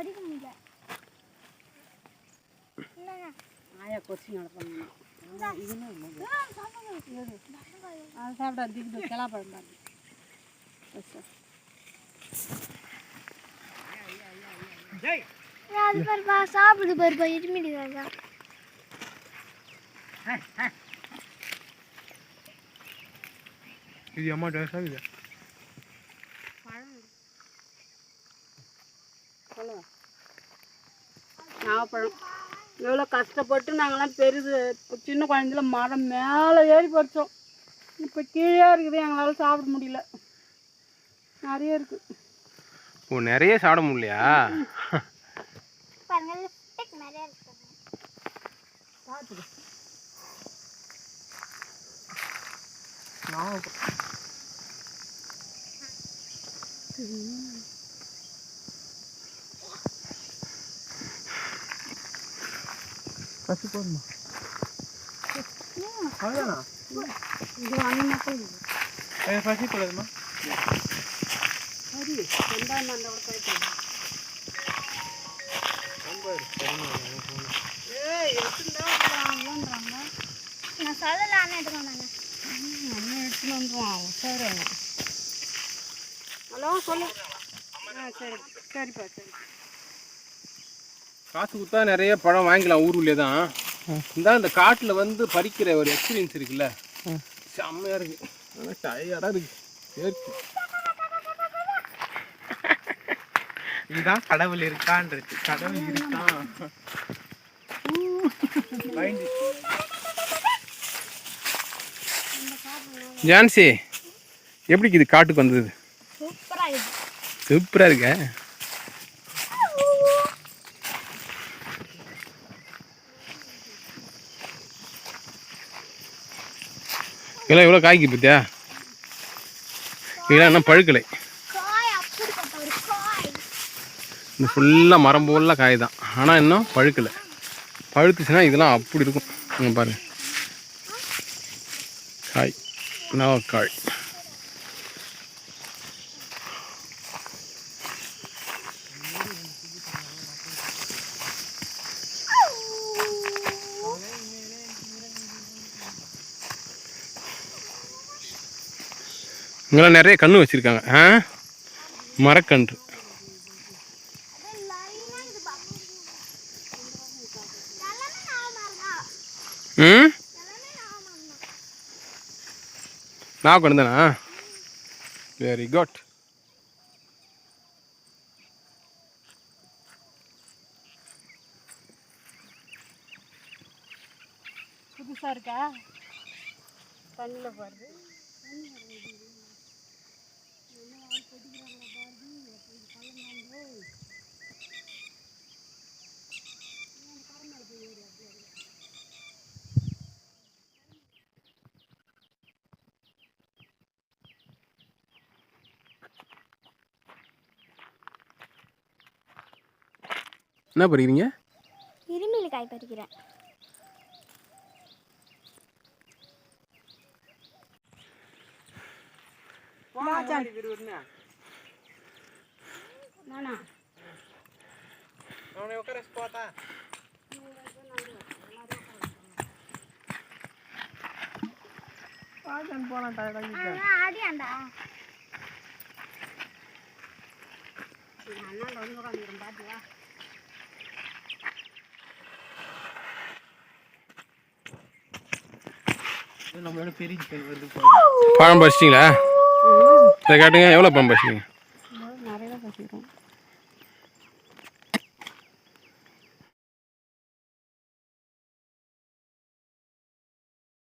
அடிக்க முடியல. ஆயா கொச்சி நடப்பாங்க. அது சாப்பிட திக்கு கிளாப்பழம் பாருங்க அது பாருப்பா சாப்பிடு பாருப்பா இருமிடுங்க இது. அம்மா ட்ரெஸ் நாகப்பழம் எவ்வளோ கஷ்டப்பட்டு நாங்களாம் பெருசு. இப்போ சின்ன குழந்தைல மரம் மேலே ஏறி பறிச்சோம் இப்போ கீழே இருக்குது. எங்களால் சாப்பிட முடியல. நிறைய இருக்குது ஓ நிறைய சாப்பிட முடியலையா? பாருங்க லிப்டிக் நிறைய இருக்கு பார்த்துடு பசி போதுமா அவ்வளோதானா பசி போடாதுமா சரி வெங்காயம் அந்த நான் சொல்லலான்னு எடுக்கணும் எடுத்துன்னு வந்துருவான் சரி ஹலோ சொல்லு ஆ சரி சரிப்பா சரி காசு கொடுத்தா நிறைய பழம் வாங்கிக்கலாம் ஊருக்குள்ளே தான். இந்த இந்த காட்டில் வந்து பறிக்கிற ஒரு எக்ஸ்பீரியன்ஸ் இருக்குல்ல. செம்மையாக இருக்கு. ஆனால் டயர்டாக இருக்கு. ஏற்கு இதுதான் கடவுள் இருக்கான்றது. கடவுள் இருக்கான். ஜான்சி எப்படி இது காட்டுக்கு வந்தது? சூப்பராக இருக்கு. சூப்பராக இருக்க. இதெல்லாம் எவ்வளோ காய்க்கு பத்தியா இதெல்லாம் இன்னும் பழுக்கலை. இந்த ஃபுல்லாக மரம் போல காய் தான் ஆனால் இன்னும் பழுக்கலை. பழுத்துச்சுன்னா இதெல்லாம் அப்படி இருக்கும். இங்க பாருங்க. காய். நவக்காய். இங்கெல்லாம் நிறைய கன்று வச்சுருக்காங்க. ஆ? மரக்கன்று. ம்? நான் நான் கொண்டேனா வெரி குட் புதுசாக இருக்கா? தண்ணியில் பாருது என்ன படிக்கிறீங்க இருமியில் காய் பறிக்கிறேன். நானா? அவனை உட்கார போத்தா போலாம் ஆடியாண்டா. அண்ணாண்ட வந்து உட்காந்துக்கிறேன் பார்த்தியா நம்மளோட பெரிய வருது. பழம் பறிச்சிட்டிங்களா இதை காட்டுங்க எவ்வளோ பம்பு வச்சுக்கோங்க